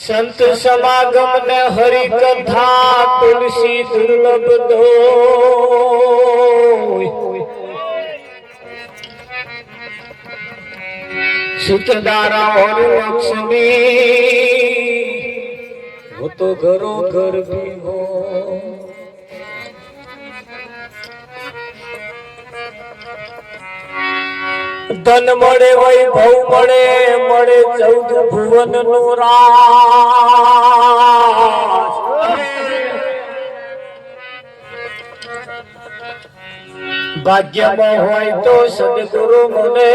संत समागम ने हरि कथा तुलसी दुर्लभ दो सुतदारा और लक्ष्मी वो तो घरों घर भी हो ધન મળે, વૈભવ મળે મળે ચૌદ ભુવનનું રાજ. ભાગ્યમાં હોય તો સદગુરુ મને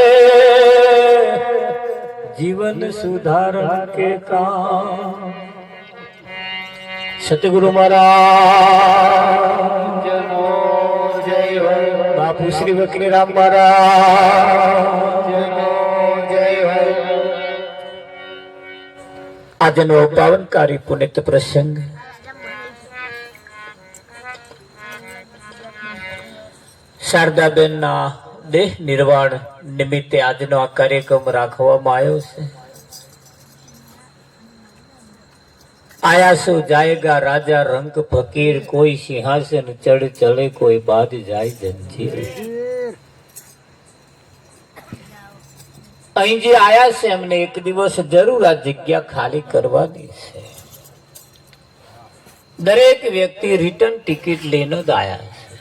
જીવન સુધારણ કે કામ. સતગુરુ મહારાજ. બાપુ શ્રી વકરી રામ મહારાજ. આજનો પાવનકારી પુનિત પ્રસંગ. શારદાબેન ના દેહ નિર્વાણ નિમિત્તે આજનો આ કાર્યક્રમ રાખવામાં આવ્યો છે. આયા સુ જાયગા રાજા રંગ ફકીર, કોઈ સિંહાસન ચડ ચડે, કોઈ બાદ જાય જંજીર. અહીં જે આયા છે, એમને એક દિવસ જરૂર આ જગ્યા ખાલી કરવાની છે. દરેક વ્યક્તિ રિટર્ન ટિકિટ લઈને જ આયા છે.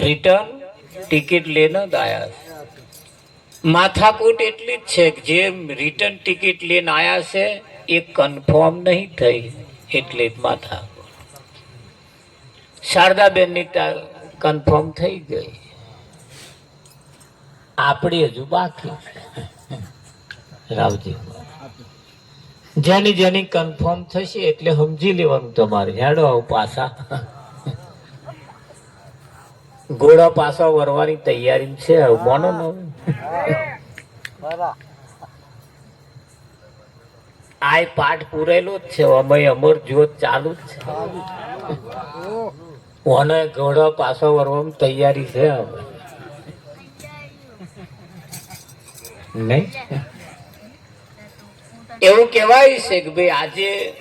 રિટર્ન ટિકિટ લઈને જ આયા છે. માથાકૂટ એટલી જ છે કે જે રિટર્ન ટિકિટ લઈને આવ્યા છે, એ કન્ફર્મ નહીં થઈ એટલે જ માથાકૂટ. શારદાબેનની કન્ફર્મ થઈ ગઈ. આપણી હજુ બાકી રાવજી. જેની જેની કન્ફર્મ થશે એટલે સમજી લેવાનું તમારે. હેડો પાછા. ઘોડા પાછા વરવાની તૈયારી છે. મોનો આય પાઠ પૂરેલો જ છે. અમે અમર જોત ચાલુ જ છે. ઓને ઘોડા પાછો વરવાની તૈયારી છે હવે. નહીં? એવું કહેવાય છે કે ભાઈ આજે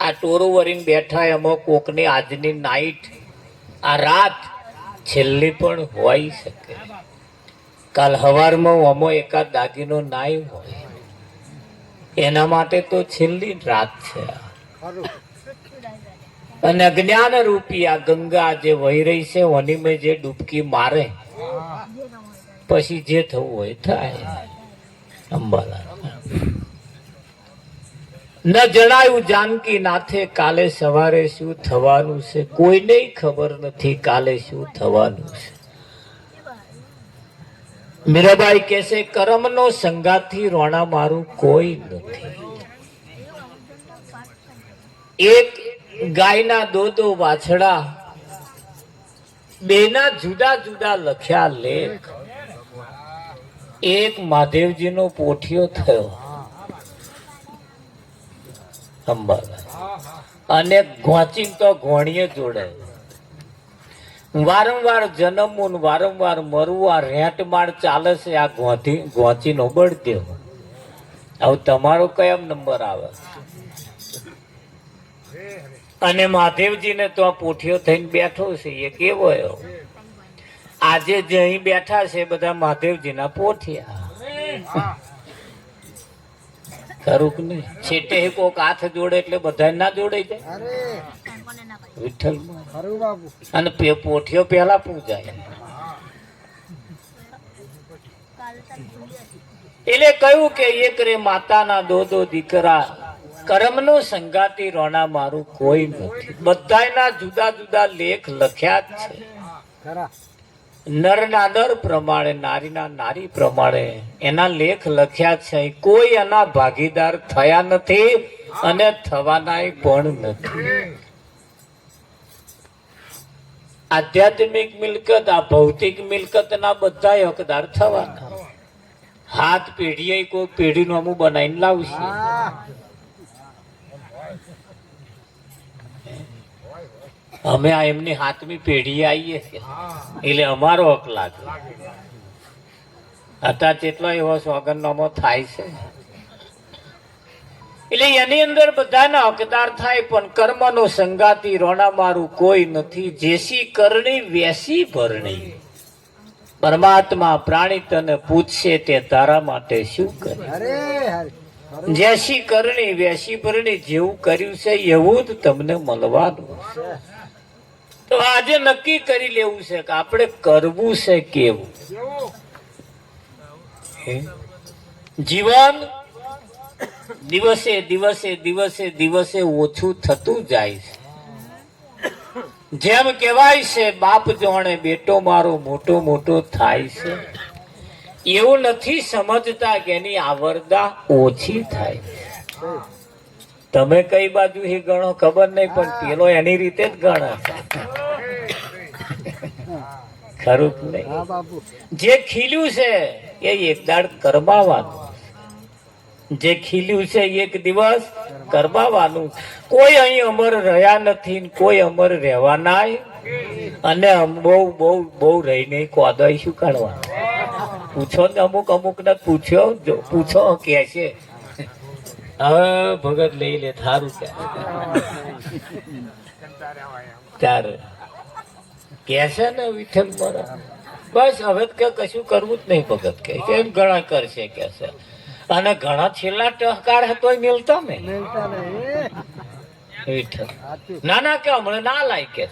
આ ટોરો વરીને બેઠા એમાં કોકની આજની નાઈટ આ રાત છેલ્લી પણ હોઈ શકે. કાલ હવારમાં અમો એકાદ દાગીનો નાય હોય. એના માટે તો છેલ્લી રાત છે અને અજ્ઞાન રૂપી આ ગંગા જે વહી રહી છે ઓની મેં જે ડૂબકી મારે પછી જે થવું હોય થાય. અંબાલા ન જણાયું જાનકી નાથે કાલે સવારે શું થવાનું છે? કોઈને ખબર નથી કાલે શું થવાનું છે. મીરાબાઈ કહેશે, કરમનો સંગાથી રોણા મારું કોઈ નથી. એક ગાયના દો દો વાછડા બેના જુદા જુદા લખ્યા લેખ. એક મહાદેવજીનો પોઠિયો થયો. અને ઘોંચી તો ઘોણીએ જોડે. વારંવાર જન્મવું વારંવાર મરવું, આ રેટ માળ ચાલે છે, આ ગોંધી નો બળદેવ હવે તમારો કયા નંબર આવે. અને મહાદેવજીને તો આ પોઠિયો થઈને બેઠો છે, એ કેવો એવો? આજે જે અહીં બેઠા છે બધા મહાદેવજીના પોઠિયા. ખરું કે નહીં? છેટે કોક હાથ જોડે એટલે બધા ના જોડે જાય. વિઠ્ઠલ અને પોઠિયો પેલા પૂજાય. એટલે કહ્યું કે એક રે માતાના દો દો દીકરા કર્મનો સંગાતી રોણા મારું કોઈ નથી. બધાયના જુદા જુદા લેખ લખ્યા જ છે. નરના નર પ્રમાણે, નારીના નારી પ્રમાણે એના લેખ લખ્યા છે. કોઈ એના ભાગીદાર થયા નથી અને થવાનાય પણ નથી. આધ્યાત્મિક મિલકત, આ ભૌતિક મિલકતના બધા હકદાર થવાના. હાથ પેઢીએ કોઈ પેઢીનું અમુક બનાવીને લાવશે. અમે આ એમની હાથમી પેઢી આવીએ છીએ. એટલે અમારો હક લાગે. હતા તેટલો એવો સોગંદનામો થાય છે. એટલે એની અંદર બધાના હકદાર થાય પણ કર્મનો સંગાતી રોણા મારું કોઈ નથી. જેસી કરણી વેસી ભરણી. પરમાત્મા પ્રાણી તને પૂછશે તે તારા માટે શું કરે. જેસી કરણી વેસી ભરણી જેવું કર્યું છે એવું જ તમને મળવાનું તો આજે નક્કી કરી લેવું છે કે આપણે કરવું છે કેવું? જીવન દિવસે દિવસે દિવસે દિવસે ઓછું થતું જાય છે. જેમ કહેવાય છે, બાપ જોણે બેટો મારો મોટો મોટો થાય છે. એવું નથી સમજતા કે એની આવરદા ઓછી થાય છે. તમે કઈ બાજુ એ ગણો ખબર નહીં પણ પેલો એની રીતે જ ગણે. ખરું નહીં? જે ખીલ્યું છે એ એક દાડ કરમાવાનું જે ખીલ્યું છે એક દિવસ કરમાવાનું કોઈ અહીં અમર રહ્યા નથી કોઈ અમર રહેવાના અને બહુ બહુ બહુ રહીને કોદાય શું કાઢવાનું? પૂછો ને અમુક અમુક ને પૂછ્યો પૂછો કે છે. હવે ભગત લઈ લે થારું ત્યારે કેસે ને વિઠ્ઠલ મારા? બસ હવે કે કશું કરવું જ નહીં ભગત કે. એમ ઘણા કરશે કેસે અને ઘણા છેલ્લા ટહકાર હતો મિલતા ને વિઠ્ઠલ. ના ના કે હમણાં ના લાય કે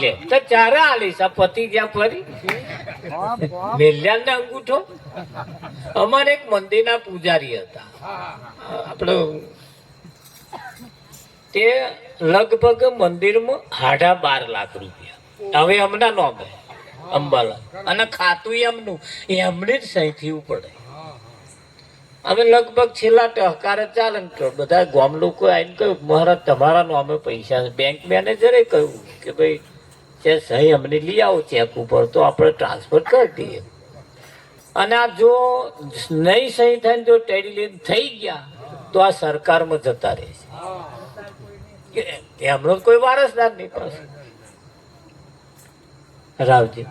લે તો ચારે આલીશ આ પતિ ગયા ફરી. મેલ્યાલ ને અંગૂઠો? અમારે એક મંદિરના પૂજારી હતા. આપણે તે લગભગ મંદિરમાં સાડા બાર લાખ રૂપિયા. હવે હમણાં નોમે અંબાલા. અને ખાતું એમનું એમની જ સહી થયું પડે હવે લગભગ છેલ્લા ટહકારે ચાલે બધા ગામ લોકો આવીને કહ્યું, મહારાજ, તમારા નામે પૈસા બેંક મેનેજરે કહ્યું કે ભાઈ જે સહી અમને લઈ આવો ચેક ઉપર, તો આપણે ટ્રાન્સફર કરી દઈએ. અને આ જો નહીં સહી થાય જો ટેડી લઈને થઈ ગયા, તો આ સરકારમાં જતા રહે છે. કે એમનો કોઈ વારસદાર નહીં પાસે રાવજી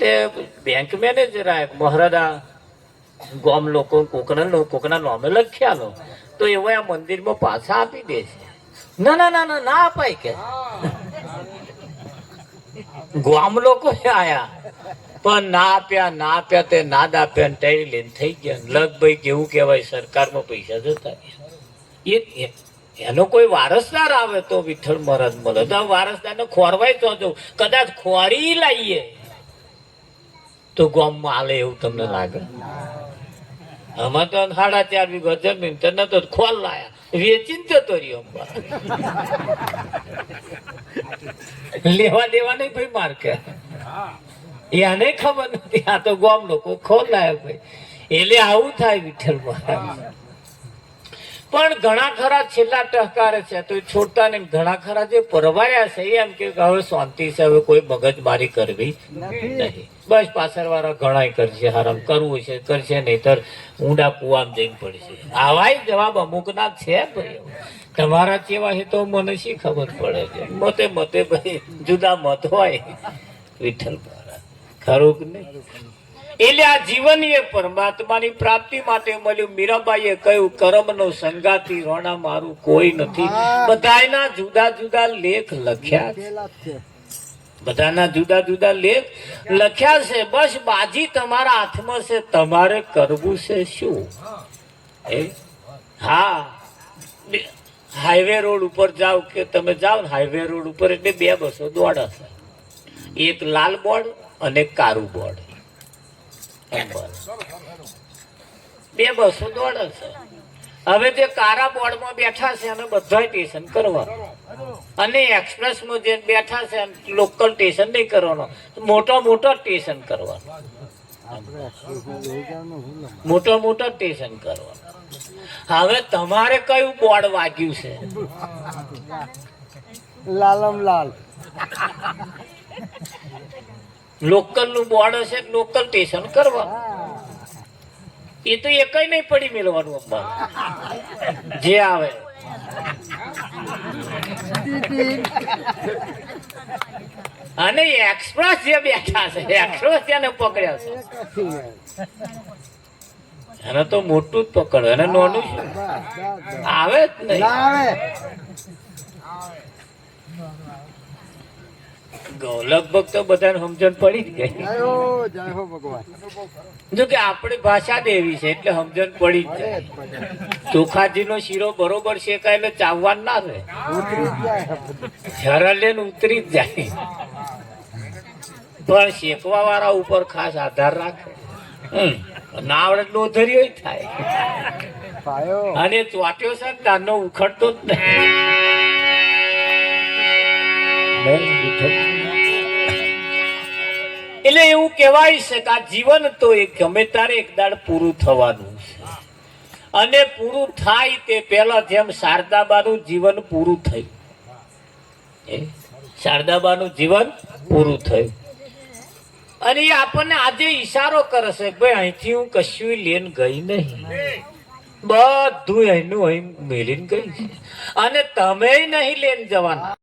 તે બેંક મેનેજર આ મહારાજા ગામ લોકો, કોકના કોકના નામે લખ્યા લો તો એવો આ મંદિરમાં પાછા આપી દે છે. ના ના ના ના ના અપાય કે. ગામ લોકો આયા. પણ ના આપ્યા ના આપ્યા તે ના આપ્યા ને ટેરી લઈને થઈ ગયા લગભગ કેવું કહેવાય, સરકારમાં પૈસા જતા એ એનો કોઈ વારસદાર આવે તો વિઠ્ઠલ મહારાજ મળે. તો આ વારસદારને ખોરવાય તો જો, કદાચ ખોરી લાવીએ તો ગામમાં હાલે એવું તમને લાગે. આમાં તો સાડા ચાર વીઘો જમીન તો નતો ખોલ લાયા. વેચીને જતો રહ્યો લેવા દેવા નહીં ભાઈ માર કે એને ખબર નથી. આ તો ગામ લોકો ખોલ લાયા ભાઈ. એટલે આવું થાય વિઠ્ઠલ મહારાજ. પણ ઘણા ખરા છેલ્લા ટહકારે છે. તો છોડતા ને ઘણા ખરા જે પરવાયા છે એમ કે હવે શાંતિ છે હવે કોઈ મગજમારી કરવી નહીં. બસ પાછળ વાળા ઘણા કરશે હારામ કરવું છે કરશે નહીતર ઊંડા કુવામ જઈને પડશે. આવાય જવાબ અમુક ના છે ભાઈ તમારા કેવા છે તો મને શી ખબર પડે છે? મતે મતે ભાઈ જુદા મત હોય. વિઠ્ઠલ ખરું કે નહીં? એટલે આ જીવન એ પરમાત્માની પ્રાપ્તિ માટે મળ્યું. મીરાબાઈએ કહ્યું કર્મનો સંગાતી રોણા મારું કોઈ નથી. બધાયના જુદા જુદા લેખ લખ્યા છે. બધાના જુદા જુદા લેખ લખ્યા છે. બસ બાજી તમારા હાથમાં છે. તમારે કરવું છે શું? હા? હાઈવે રોડ ઉપર જાઓ કે તમે જાઓ ને હાઈવે રોડ ઉપર એટલે બે બસો દોડે છે એક લાલ બોર્ડ અને કારું બોર્ડ. બે બસો દોડે છે. હવે જે કારા બોર્ડમાં બેઠા છે અને બધા ટેશન કરવાનું. અને એક્સપ્રેસમાં જે બેઠા છે લોકલ ટેશન નહીં કરવાનો. મોટો મોટો ટેશન કરવાનો. મોટો મોટો ટેશન કરવાનો. હવે તમારે કયું બોર્ડ વાગ્યું છે? લાલમ લાલ. લોકલનું બોર્ડ હશે લોકલ સ્ટેશન કરવા. એ તો એકય નહીં પડી મેળવાનું અંબા જે આવે. અને એક્સપ્રેસ જે બેઠા છે એક્સપ્રેસ જેને પકડ્યા છે. એને તો મોટું જ પકડ એને નાનું આવે જ નહીં. આવે. ગૌ. ભક્તો બધાને સમજણ પડી જ ગઈ. જો કે આપણી ભાષા એવી છે એટલે સમજણ પડી જ જાય. ચોખાજી નો શીરો બરોબર શેકાય એટલે ચાવવાનું ના રહે. ઉતરી જ જાય આ બધું. ઝરલે ને ઉતરી જ જાય. પણ શેકવા વાળા ઉપર ખાસ આધાર રાખે. ના આવડે લોધરીઓ થાય. અને ચોટ્યો છે ને તારનો ઉખડતો જ નહીં. એટલે એવું કહેવાય છે કે આ જીવન તો એ ગમે તારે એક દાડ પૂરું થવાનું છે. અને પૂરું થાય તે પહેલા જેમ શારદાબાનું જીવન પૂરું થયું. શારદાબાનું જીવન પૂરું થયું. અને એ આપણને આજે ઈશારો કરે છે ભાઈ અહીંથી હું કશું લેન ગઈ નહીં. બધું એનું અહીં મેલીને ગઈ છે. અને તમે નહીં લેન જવાના.